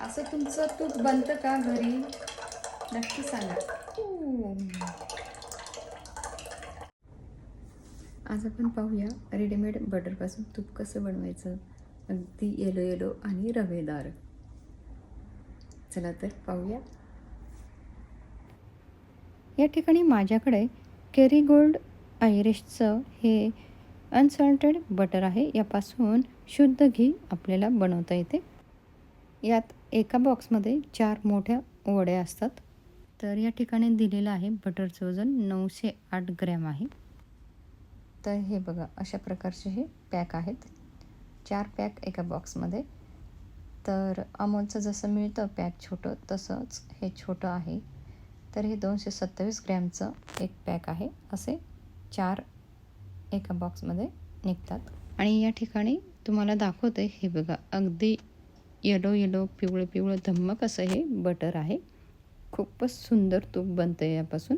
असं तुमचं तूप बनतं का घरी? नक्की सांगा. आज आपण पाहूया रेडीमेड बटरपासून तूप कसं बनवायचं? अगदी येलो येलो आणि रवेदार. चला तर पाहूया. या ठिकाणी माझ्याकडे केरी गोल्ड आयरिशचं हे अनसॉल्टेड बटर आहे. यापासून शुद्ध घी आपल्याला बनवता येते. यात एका बॉक्समध्ये चार मोठ्या वड्या असतात. तर या ठिकाणी दिलेलं आहे बटरचं वजन नऊशे आठ ग्रॅम आहे. तर हे बघा अशा प्रकारचे हे पॅक आहेत. चार पॅक एका बॉक्समध्ये. तर अमोलचं जसं मिळतं पॅक छोटं तसंच हे छोटं आहे. तर हे दोनशे सत्तावीस ग्रॅमचं एक पॅक आहे. असे चार एका बॉक्समध्ये निघतात. आणि या ठिकाणी तुम्हाला दाखवते हे बघा अगदी येलो येलो पिवळं पिवळं धम्मक असं हे बटर आहे. खूपच सुंदर तूप बनतं आहे यापासून.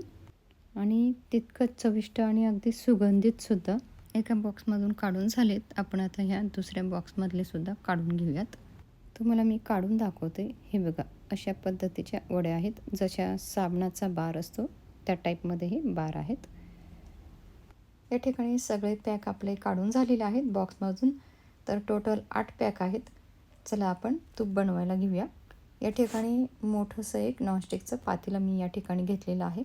आणि तितकंच चविष्ट आणि अगदी सुगंधितसुद्धा एका बॉक्समधून काढून झालेत. आपण आता ह्या दुसऱ्या बॉक्समधले सुद्धा काढून घेऊयात. तुम्हाला मी काढून दाखवते. हे बघा अशा पद्धतीच्या वड्या आहेत. जशा साबणाचा बार असतो त्या टाईपमध्ये हे बार आहेत. या ठिकाणी सगळे पॅक आपले काढून झालेले आहेत बॉक्समधून. तर टोटल आठ पॅक आहेत. चला आपण तूप बनवायला घेऊया. या ठिकाणी मोठंसं एक नॉनस्टिकचं पातेलं मी या ठिकाणी घेतलेलं आहे.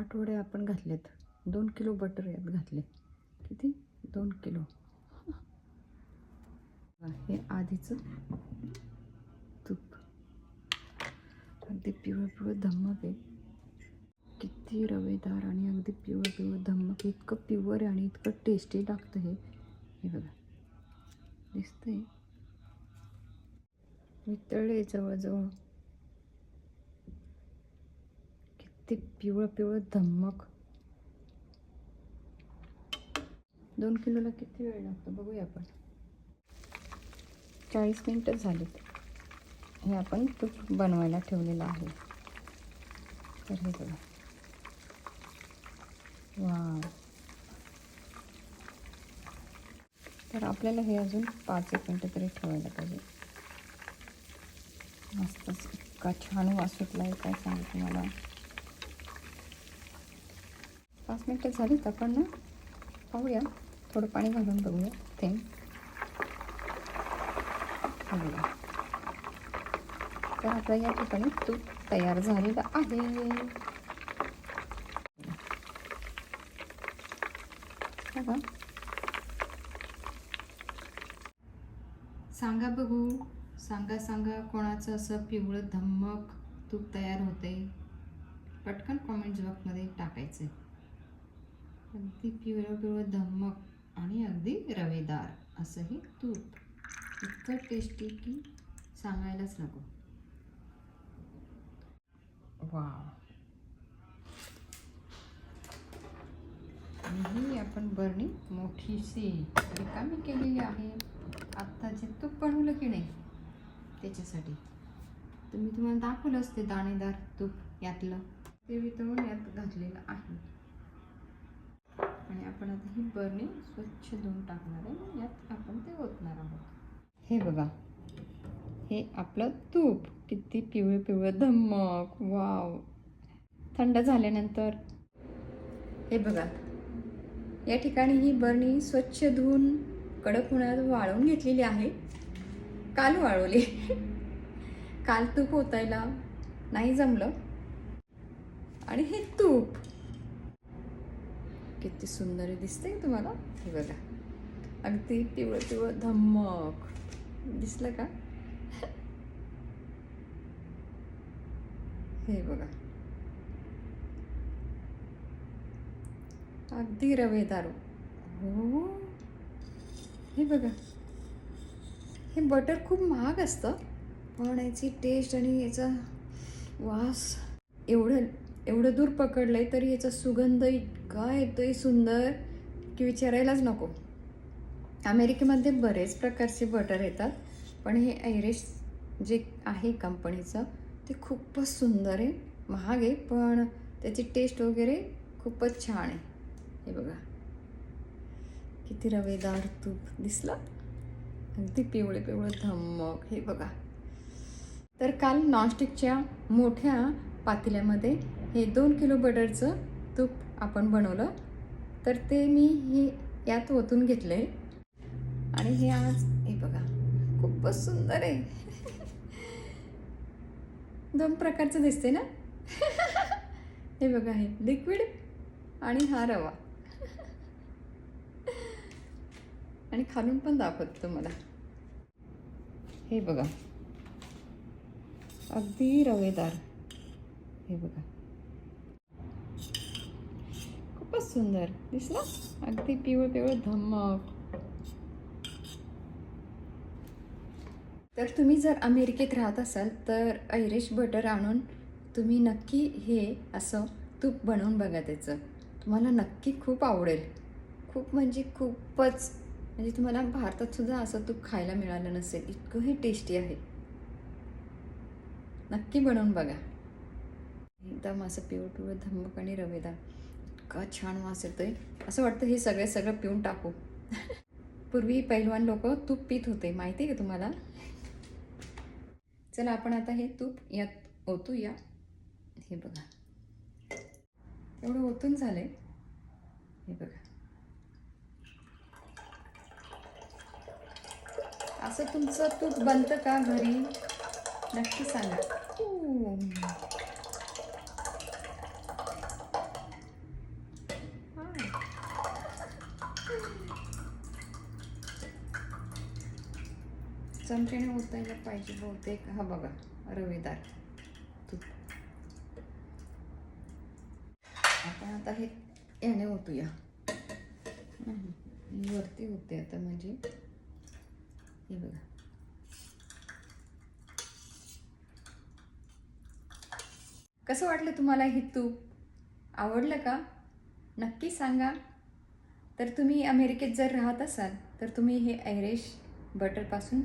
आठ वडे आपण घातलेत. दोन किलो बटर यात घातले. किती? दोन किलो. हे आधीचं तूप. अगदी पिवळं पिवळं धम्मक आहे. किती रवेदार आणि अगदी पिवळं पिवळं धम्मक. इतकं प्युअर आहे आणि इतकं टेस्टी लागतं हे. हे बघा. दिसतंय. वितळले जवळजवळ. ते पिवळं पिवळं धम्मक. दोन किलोला किती वेळ लागतो? बघूया आपण. चाळीस मिनटं झालीत. हे आपण तूप बनवायला ठेवलेलं आहे. तर हे बघा. वा तर आपल्याला हे अजून पाच एक मिनटं तरी ठेवायला पाहिजे. मस्तच इतका छान वास सुटला आहे काय सांगू तुम्हाला? पाच मिनटं झालीत आपण ना. पाहूया. थोडं पाणी घालून बघूया. थेंब हे तर आता या ठिकाणी तूप तयार झालेलं आहे. बघा. सांगा बघू. सांगा सांगा कोणाचं असं पिवळं धम्मक तूप तयार होते पटकन कॉमेंट बॉक्समध्ये टाकायचं. अगदी पिवळं पिवळं धमक आणि अगदी रवेदार असं हे तूप इतकं टेस्टी की सांगायलाच नको. वा ही आपण बरणी मोठीशी रिकामी केलेली आहे. आत्ता जे तूप बनवलं की नाही त्याच्यासाठी. तर मी तुम्हाला दाखवलं असते दाणेदार तूप यातलं. ते वितळून यात घातलेलं आहे. आणि आपण आता ही बरणी स्वच्छ धुवून टाकणार आहे. यात आपण ते ओतणार आहोत. हे बघा. हे आपलं तूप. किती पिवळं पिवळं धमक वाव. थंड झाल्यानंतर हे बघा. या ठिकाणी ही बरणी स्वच्छ धुवून कडक उन्हात वाळवून घेतलेली आहे. काल वाळवली. काल तूप ओतायला नाही जमलं. आणि हे तूप. किती सुंदर दिसते तुम्हाला? हे बघा. अगदी पिवळं पिवळं धमक दिसलं का? हे बघा. अगदी रवेदार हो. हे बघा. हे बटर खूप महाग असतं पण याची टेस्ट आणि याचा वास एवढं एवढं दूर पकडलं आहे तरी याचा सुगंध इतका येतोय सुंदर की विचारायलाच नको. अमेरिकेमध्ये बरेच प्रकारचे बटर येतात पण हे आयरिश जे आहे कंपनीचं ते खूपच सुंदर आहे महाग आहे पण त्याची टेस्ट वगैरे खूपच छान आहे. हे बघा. किती रवेदार तूप दिसला. अगदी पिवळे पिवळं धमक हे बघा. तर काल नॉनस्टिकच्या मोठ्या पातेल्यामध्ये हे दोन किलो बटरचं तूप आपण बनवलं. तर ते मी हे यात ओतून घेतलं आहे आणि हे आज हे बघा खूपच सुंदर आहे. दोन प्रकारचं दिसते ना? हे बघा हे लिक्विड आणि हा रवा. आणि खालून पण दाखवतो तुम्हाला. हे बघा अगदी रवेदार. हे बघा. खूपच सुंदर दिसलं. अगदी पिवळं पिवळं धमक तर तुम्ही जर अमेरिकेत राहत असाल तर ऐरिश बटर आणून तुम्ही नक्की हे असं तूप बनवून बघा त्याचं. तुम्हाला नक्की खूप आवडेल. खूप म्हणजे खूपच म्हणजे तुम्हाला भारतातसुद्धा असं तूप खायला मिळालं नसेल इतकं हे टेस्टी आहे. नक्की बनवून बघा. एकदम असं पिवळं पिवळं धम्मक आणि रवेदार इतका छान वास येतोय. असं वाटतं हे सगळे सगळं पिऊन टाकू. पूर्वी पैलवान लोक तूप पित होते. माहिती आहे का तुम्हाला? चला आपण आता हे तूप यात ओतूया. हे बघा. एवढं ओतून झालंय. हे बघा. असं तुमचं तूप बनतं का घरी? नक्की सांगा. चमच्याने ओतायला पाहिजे बहुतेक. हा बघा रवेदार. तूप आपण आता हे याने ओतूया. वरती होते आता म्हणजे हे बघा. कसं वाटलं तुम्हाला हे तूप? आवडलं का? नक्की सांगा. तर तुम्ही अमेरिकेत जर राहत असाल तर तुम्ही हे ऐरेश बटरपासून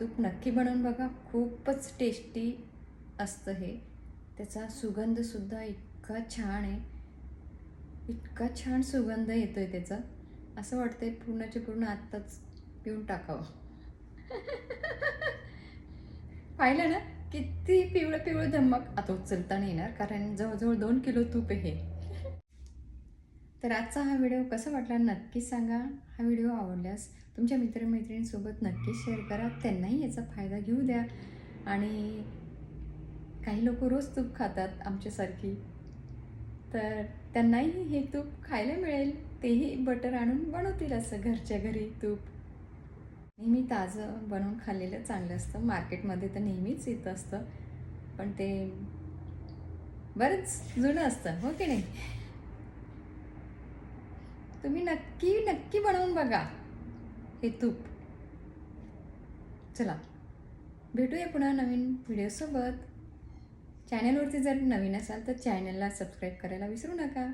तूप नक्की बनवून बघा. खूपच टेस्टी असतं हे. त्याचा सुगंधसुद्धा इतका छान आहे. इतका छान सुगंध येतो आहे त्याचा. असं वाटतं आहे पूर्णचे पूर्ण आत्ताच पिऊन टाकावं. पाहिलं ना? किती पिवळं पिवळं धमक आता उचलता नाही येणार कारण जवळजवळ दोन किलो तूप आहे तर आजचा हा व्हिडिओ कसा वाटला नक्की सांगा. हा व्हिडिओ आवडल्यास तुमच्या मित्रमैत्रिणींसोबत नक्की शेअर करा. त्यांनाही याचा फायदा घेऊ द्या. आणि काही लोक रोज तूप खातात आमच्यासारखी. तर त्यांनाही हे तूप खायला मिळेल. तेही बटर आणून बनवतील असं घरच्या घरी तूप. नेहमी ताजं बनवून खाल्लेलं चांगलं असतं. मार्केटमध्ये तर नेहमीच येत असतं. पण ते बरंच जुनं असतं. हो की नाही? तुम्ही नक्की नक्की बनवून बघा. हे तूप. चला भेटूया पुन्हा नवीन व्हिडिओसोबत चॅनलवरती जर नवीन असाल तर चॅनलला सबस्क्राईब करायला विसरू नका.